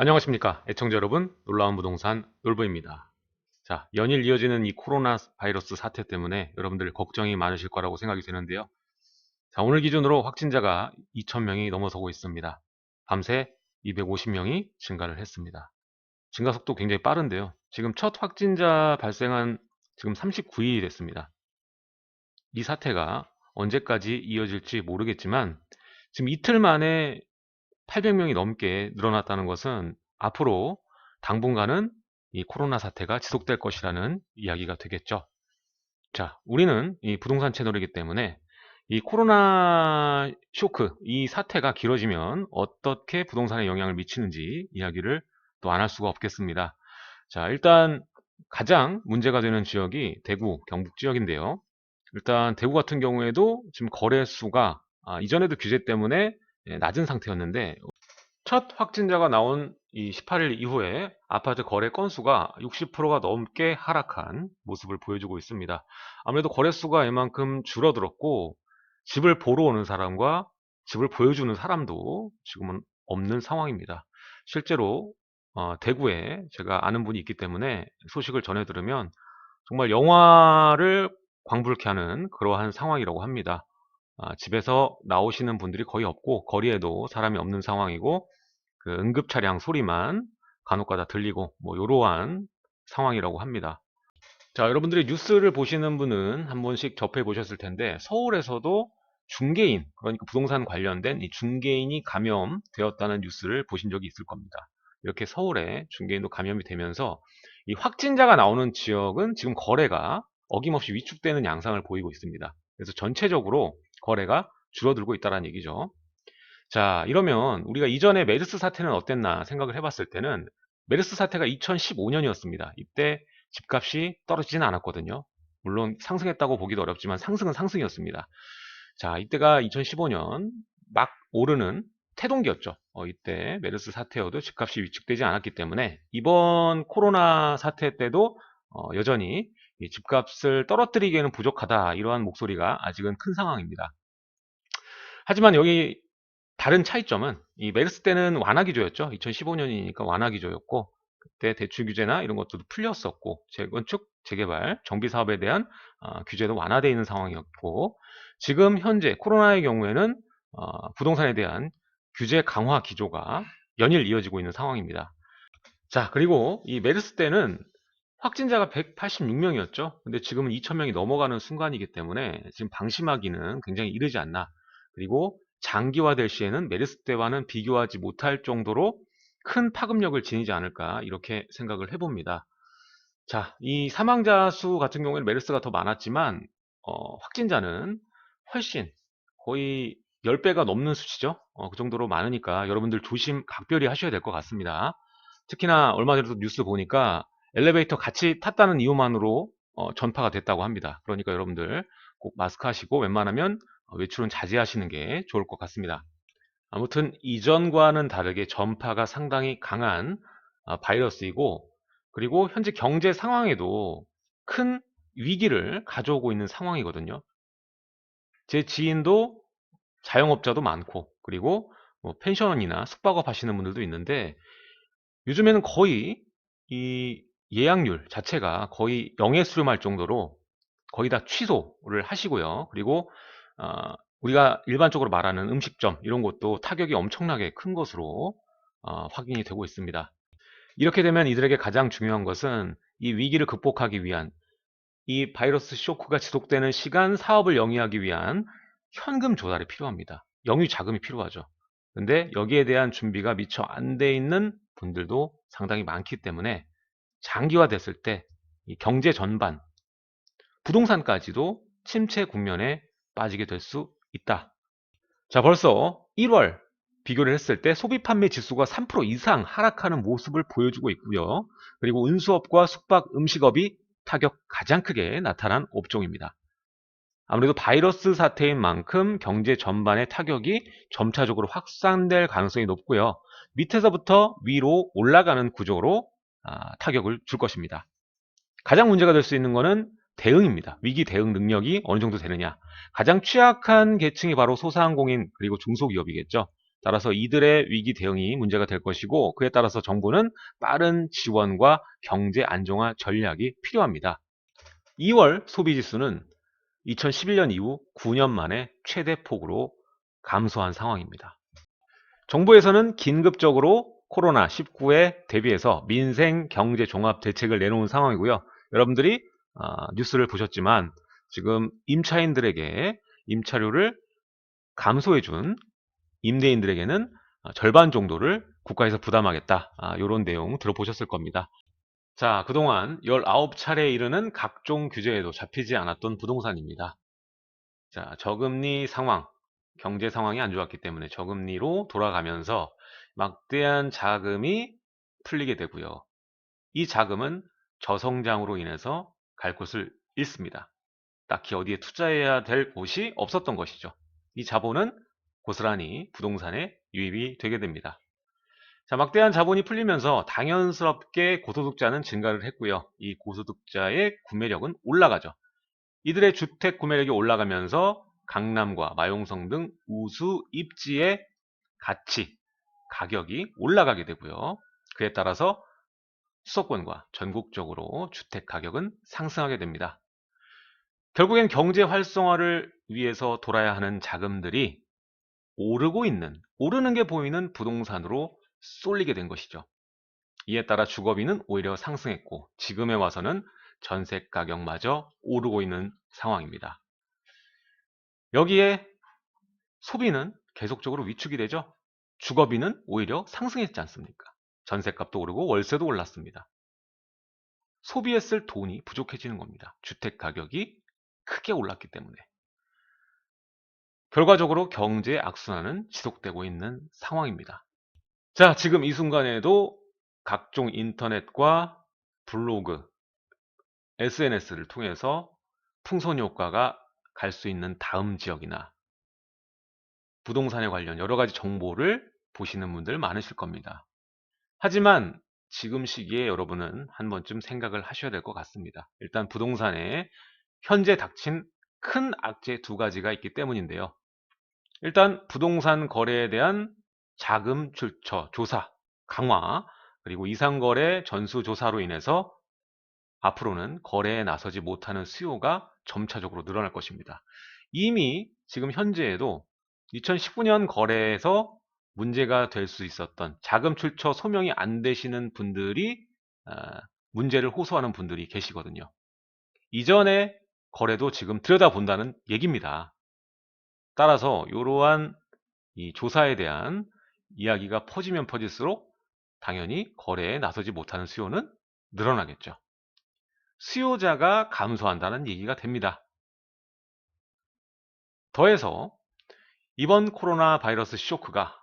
안녕하십니까 애청자 여러분. 놀라운 부동산 놀부입니다. 자 연일 이어지는 이 코로나 바이러스 사태 때문에 여러분들 걱정이 많으실 거라고 생각이 되는데요. 자 오늘 기준으로 확진자가 2,000명이 넘어서고 있습니다. 밤새 250명이 증가를 했습니다. 증가 속도 굉장히 빠른데요. 지금 첫 확진자 발생한 지금 39일이 됐습니다. 이 사태가 언제까지 이어질지 모르겠지만 지금 이틀 만에 800명이 넘게 늘어났다는 것은 앞으로 당분간은 이 코로나 사태가 지속될 것이라는 이야기가 되겠죠. 자, 우리는 이 부동산 채널이기 때문에 이 코로나 쇼크, 이 사태가 길어지면 어떻게 부동산에 영향을 미치는지 이야기를 또 안 할 수가 없겠습니다. 자, 일단 가장 문제가 되는 지역이 대구, 경북 지역인데요. 일단 대구 같은 경우에도 지금 거래 수가 아, 이전에도 규제 때문에 예, 낮은 상태였는데 첫 확진자가 나온 이 18일 이후에 아파트 거래 건수가 60%가 넘게 하락한 모습을 보여주고 있습니다. 아무래도 거래수가 이만큼 줄어들었고 집을 보러 오는 사람과 집을 보여주는 사람도 지금은 없는 상황입니다. 실제로 어, 대구에 제가 아는 분이 있기 때문에 소식을 전해 들으면 정말 영화를 광불케 하는 그러한 상황이라고 합니다. 아, 집에서 나오시는 분들이 거의 없고 거리에도 사람이 없는 상황이고 그 응급 차량 소리만 간혹가다 들리고 뭐 이러한 상황이라고 합니다. 자, 여러분들이 뉴스를 보시는 분은 한 번씩 접해 보셨을 텐데 서울에서도 중개인, 그러니까 부동산 관련된 이 중개인이 감염되었다는 뉴스를 보신 적이 있을 겁니다. 이렇게 서울에 중개인도 감염이 되면서 이 확진자가 나오는 지역은 지금 거래가 어김없이 위축되는 양상을 보이고 있습니다. 그래서 전체적으로 거래가 줄어들고 있다는 얘기죠. 자, 이러면 우리가 이전에 메르스 사태는 어땠나 생각을 해봤을 때는 메르스 사태가 2015년이었습니다. 이때 집값이 떨어지진 않았거든요. 물론 상승했다고 보기도 어렵지만 상승은 상승이었습니다. 자, 이때가 2015년 막 오르는 태동기였죠. 어, 이때 메르스 사태여도 집값이 위축되지 않았기 때문에 이번 코로나 사태 때도 어, 여전히 집값을 떨어뜨리기에는 부족하다 이러한 목소리가 아직은 큰 상황입니다. 하지만 여기 다른 차이점은 이 메르스 때는 완화 기조였죠. 2015년이니까 완화 기조였고 그때 대출 규제나 이런 것도 풀렸었고 재건축, 재개발, 정비 사업에 대한 어, 규제도 완화되어 있는 상황이었고 지금 현재 코로나의 경우에는 어, 부동산에 대한 규제 강화 기조가 연일 이어지고 있는 상황입니다. 자 그리고 이 메르스 때는 확진자가 186명이었죠. 근데 지금은 2,000명이 넘어가는 순간이기 때문에 지금 방심하기는 굉장히 이르지 않나. 그리고 장기화될 시에는 메르스 때와는 비교하지 못할 정도로 큰 파급력을 지니지 않을까 이렇게 생각을 해봅니다. 자, 이 사망자 수 같은 경우에는 메르스가 더 많았지만 어, 확진자는 훨씬 거의 10배가 넘는 수치죠. 어, 그 정도로 많으니까 여러분들 조심 각별히 하셔야 될 것 같습니다. 특히나 얼마 전에도 뉴스 보니까 엘리베이터 같이 탔다는 이유만으로 어, 전파가 됐다고 합니다. 그러니까 여러분들 꼭 마스크 하시고 웬만하면 어, 외출은 자제하시는 게 좋을 것 같습니다. 아무튼 이전과는 다르게 전파가 상당히 강한 어, 바이러스이고 그리고 현재 경제 상황에도 큰 위기를 가져오고 있는 상황이거든요. 제 지인도 자영업자도 많고 그리고 뭐 펜션이나 숙박업 하시는 분들도 있는데 요즘에는 거의 이 예약률 자체가 거의 0에 수렴할 정도로 거의 다 취소를 하시고요. 그리고 어, 우리가 일반적으로 말하는 음식점 이런 것도 타격이 엄청나게 큰 것으로 어, 확인이 되고 있습니다. 이렇게 되면 이들에게 가장 중요한 것은 이 위기를 극복하기 위한 이 바이러스 쇼크가 지속되는 시간 사업을 영위하기 위한 현금 조달이 필요합니다. 영유 자금이 필요하죠. 근데 여기에 대한 준비가 미처 안 돼 있는 분들도 상당히 많기 때문에 장기화됐을 때 경제 전반, 부동산까지도 침체 국면에 빠지게 될 수 있다. 자, 벌써 1월 비교를 했을 때 소비 판매 지수가 3% 이상 하락하는 모습을 보여주고 있고요. 그리고 운수업과 숙박 음식업이 타격 가장 크게 나타난 업종입니다. 아무래도 바이러스 사태인 만큼 경제 전반의 타격이 점차적으로 확산될 가능성이 높고요. 밑에서부터 위로 올라가는 구조로 아, 타격을 줄 것입니다. 가장 문제가 될 수 있는 것은 대응입니다. 위기 대응 능력이 어느 정도 되느냐. 가장 취약한 계층이 바로 소상공인 그리고 중소기업이겠죠. 따라서 이들의 위기 대응이 문제가 될 것이고 그에 따라서 정부는 빠른 지원과 경제 안정화 전략이 필요합니다. 2월 소비지수는 2011년 이후 9년 만에 최대 폭으로 감소한 상황입니다. 정부에서는 긴급적으로 코로나19에 대비해서 민생 경제 종합 대책을 내놓은 상황이고요. 여러분들이 어, 뉴스를 보셨지만 지금 임차인들에게 임차료를 감소해준 임대인들에게는 어, 절반 정도를 국가에서 부담하겠다. 이런 내용 들어보셨을 겁니다. 자, 그동안 19차례에 이르는 각종 규제에도 잡히지 않았던 부동산입니다. 자, 저금리 상황, 경제 상황이 안 좋았기 때문에 저금리로 돌아가면서 막대한 자금이 풀리게 되고요. 이 자금은 저성장으로 인해서 갈 곳을 잃습니다. 딱히 어디에 투자해야 될 곳이 없었던 것이죠. 이 자본은 고스란히 부동산에 유입이 되게 됩니다. 자, 막대한 자본이 풀리면서 당연스럽게 고소득자는 증가를 했고요. 이 고소득자의 구매력은 올라가죠. 이들의 주택 구매력이 올라가면서 강남과 마용성 등 우수 입지의 가치, 가격이 올라가게 되고요. 그에 따라서 수도권과 전국적으로 주택 가격은 상승하게 됩니다. 결국엔 경제 활성화를 위해서 돌아야 하는 자금들이 오르고 있는, 오르는 게 보이는 부동산으로 쏠리게 된 것이죠. 이에 따라 주거비는 오히려 상승했고 지금에 와서는 전세 가격마저 오르고 있는 상황입니다. 여기에 소비는 계속적으로 위축이 되죠. 주거비는 오히려 상승했지 않습니까? 전세값도 오르고 월세도 올랐습니다. 소비에 쓸 돈이 부족해지는 겁니다. 주택 가격이 크게 올랐기 때문에. 결과적으로 경제 악순환은 지속되고 있는 상황입니다. 자, 지금 이 순간에도 각종 인터넷과 블로그, SNS를 통해서 풍선 효과가 갈 수 있는 다음 지역이나 부동산에 관련 여러 가지 정보를 보시는 분들 많으실 겁니다. 하지만 지금 시기에 여러분은 한 번쯤 생각을 하셔야 될 것 같습니다. 일단 부동산에 현재 닥친 큰 악재 두 가지가 있기 때문인데요. 일단 부동산 거래에 대한 자금 출처 조사 강화 그리고 이상거래 전수 조사로 인해서 앞으로는 거래에 나서지 못하는 수요가 점차적으로 늘어날 것입니다. 이미 지금 현재에도 2019년 거래에서 문제가 될 수 있었던 자금 출처 소명이 안 되시는 분들이 아, 문제를 호소하는 분들이 계시거든요. 이전에 거래도 지금 들여다본다는 얘기입니다. 따라서 이러한 이 조사에 대한 이야기가 퍼지면 퍼질수록 당연히 거래에 나서지 못하는 수요는 늘어나겠죠. 수요자가 감소한다는 얘기가 됩니다. 더해서 이번 코로나 바이러스 쇼크가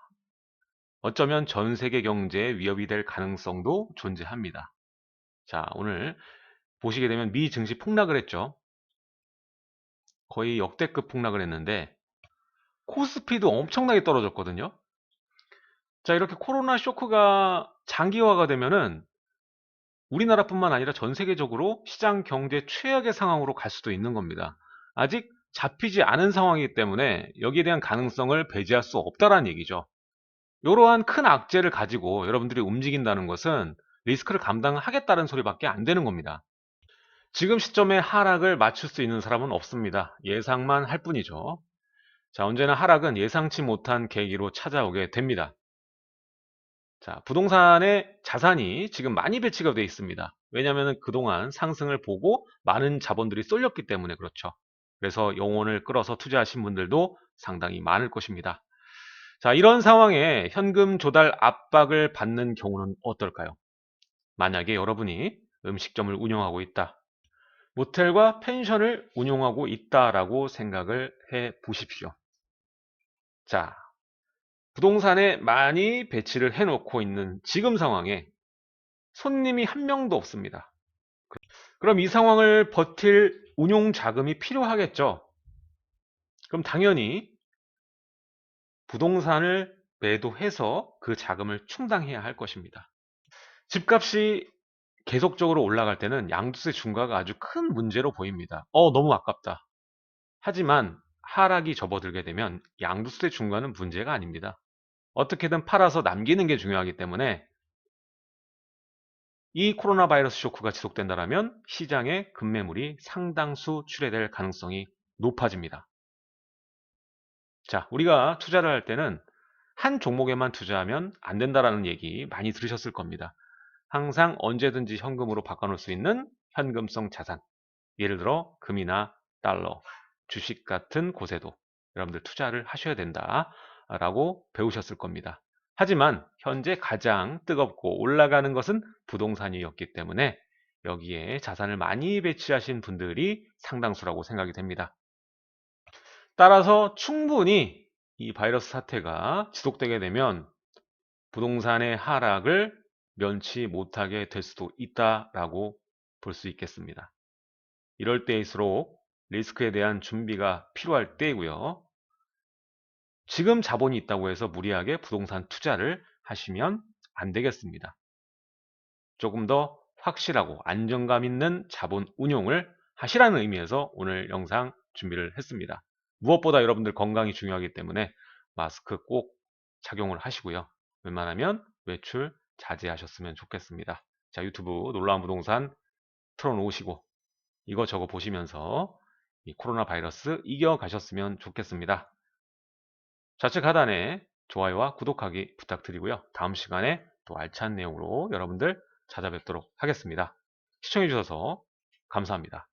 어쩌면 전 세계 경제에 위협이 될 가능성도 존재합니다. 자, 오늘 보시게 되면 미 증시 폭락을 했죠. 거의 역대급 폭락을 했는데 코스피도 엄청나게 떨어졌거든요. 자, 이렇게 코로나 쇼크가 장기화가 되면은 우리나라뿐만 아니라 전 세계적으로 시장 경제 최악의 상황으로 갈 수도 있는 겁니다. 아직 잡히지 않은 상황이기 때문에 여기에 대한 가능성을 배제할 수 없다라는 얘기죠. 이러한 큰 악재를 가지고 여러분들이 움직인다는 것은 리스크를 감당하겠다는 소리밖에 안 되는 겁니다. 지금 시점에 하락을 맞출 수 있는 사람은 없습니다. 예상만 할 뿐이죠. 자, 언제나 하락은 예상치 못한 계기로 찾아오게 됩니다. 자, 부동산의 자산이 지금 많이 배치가 되어 있습니다. 왜냐하면 그동안 상승을 보고 많은 자본들이 쏠렸기 때문에 그렇죠. 그래서 영혼을 끌어서 투자하신 분들도 상당히 많을 것입니다. 자, 이런 상황에 현금 조달 압박을 받는 경우는 어떨까요? 만약에 여러분이 음식점을 운영하고 있다. 모텔과 펜션을 운영하고 있다라고 생각을 해 보십시오. 자, 부동산에 많이 배치를 해 놓고 있는 지금 상황에 손님이 한 명도 없습니다. 그럼 이 상황을 버틸 운용 자금이 필요하겠죠. 그럼 당연히 부동산을 매도해서 그 자금을 충당해야 할 것입니다. 집값이 계속적으로 올라갈 때는 양도세 중과가 아주 큰 문제로 보입니다. 어, 너무 아깝다. 하지만 하락이 접어들게 되면 양도세 중과는 문제가 아닙니다. 어떻게든 팔아서 남기는 게 중요하기 때문에 이 코로나 바이러스 쇼크가 지속된다면 시장에 급매물이 상당수 출해될 가능성이 높아집니다. 자, 우리가 투자를 할 때는 한 종목에만 투자하면 안 된다라는 얘기 많이 들으셨을 겁니다. 항상 언제든지 현금으로 바꿔놓을 수 있는 현금성 자산. 예를 들어 금이나 달러, 주식 같은 곳에도 여러분들 투자를 하셔야 된다라고 배우셨을 겁니다. 하지만 현재 가장 뜨겁고 올라가는 것은 부동산이었기 때문에 여기에 자산을 많이 배치하신 분들이 상당수라고 생각이 됩니다. 따라서 충분히 이 바이러스 사태가 지속되게 되면 부동산의 하락을 면치 못하게 될 수도 있다라고 볼 수 있겠습니다. 이럴 때일수록 리스크에 대한 준비가 필요할 때이고요. 지금 자본이 있다고 해서 무리하게 부동산 투자를 하시면 안 되겠습니다. 조금 더 확실하고 안정감 있는 자본 운용을 하시라는 의미에서 오늘 영상 준비를 했습니다. 무엇보다 여러분들 건강이 중요하기 때문에 마스크 꼭 착용을 하시고요. 웬만하면 외출 자제하셨으면 좋겠습니다. 자, 유튜브 놀라운 부동산 틀어놓으시고 이거 저거 보시면서 이 코로나 바이러스 이겨가셨으면 좋겠습니다. 좌측 하단에 좋아요와 구독하기 부탁드리고요. 다음 시간에 또 알찬 내용으로 여러분들 찾아뵙도록 하겠습니다. 시청해주셔서 감사합니다.